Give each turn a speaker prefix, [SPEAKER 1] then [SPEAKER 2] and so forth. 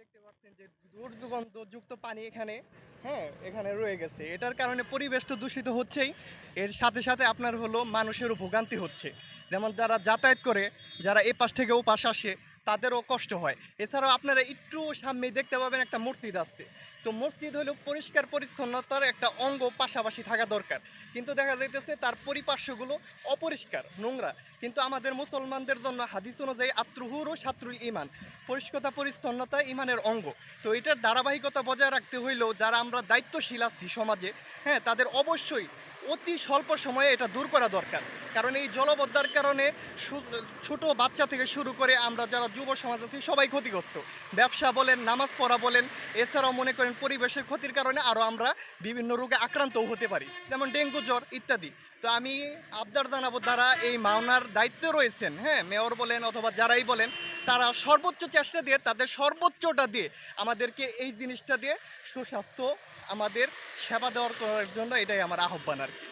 [SPEAKER 1] দেখতে পাচ্ছেন যে দুর্গন্ধযুক্ত পানি এখানে হ্যাঁ এখানে রয়ে গেছে। এটার কারণে পরিবেশ তো দূষিত হচ্ছেই। এর সাথে সাথে আপনার হলো মানুষেরও ভোগান্তি হচ্ছে। যেমন যারা যাতায়াত করে, যারা এ পাশ থেকে ও পাশ আসে তাদেরও কষ্ট হয়। এছাড়াও আপনারা একটু সামনে দেখতে পাবেন একটা মসজিদ আছে। তো মসজিদ হলো পরিষ্কার পরিচ্ছন্নতার একটা অঙ্গ পাশাপাশি থাকা দরকার। কিন্তু দেখা যাইতেছে তার পরিপার্শ্বগুলো অপরিষ্কার, নোংরা। কিন্তু আমাদের মুসলমানদের জন্য হাদিস অনুযায়ী আত্রুহুর ও সাত্রুল ইমান পরিষ্কতা, পরিচ্ছন্নতা ইমানের অঙ্গ। তো এটার ধারাবাহিকতা বজায় রাখতে হইলেও যারা আমরা দায়িত্বশীল আছি সমাজে হ্যাঁ তাদের অবশ্যই অতি স্বল্প সময়ে এটা দূর করা দরকার। কারণ এই জলবদ্ধার কারণে ছোট বাচ্চা থেকে শুরু করে আমরা যারা যুব সমাজ আছি, সবাই ক্ষতিগ্রস্ত। ব্যবসা বলেন, নামাজ পড়া বলেন, এছাড়াও মনে করেন পরিবেশের ক্ষতির কারণে আরও আমরা বিভিন্ন রোগে আক্রান্তও হতে পারি। যেমন ডেঙ্গু জ্বর ইত্যাদি। তো আমি আবদার জানাব, যারা এই মাওনার দায়িত্ব রয়েছেন হ্যাঁ মেয়র বলেন অথবা যারাই বলেন তারা সর্বোচ্চ চেষ্টা দিয়ে, তাদের সর্বোচ্চটা দিয়ে আমাদেরকে এই জিনিসটা দিয়ে সুস্বাস্থ্য, আমাদের সেবা দেওয়ার করার জন্য এটাই আমার আহ্বান আর কি।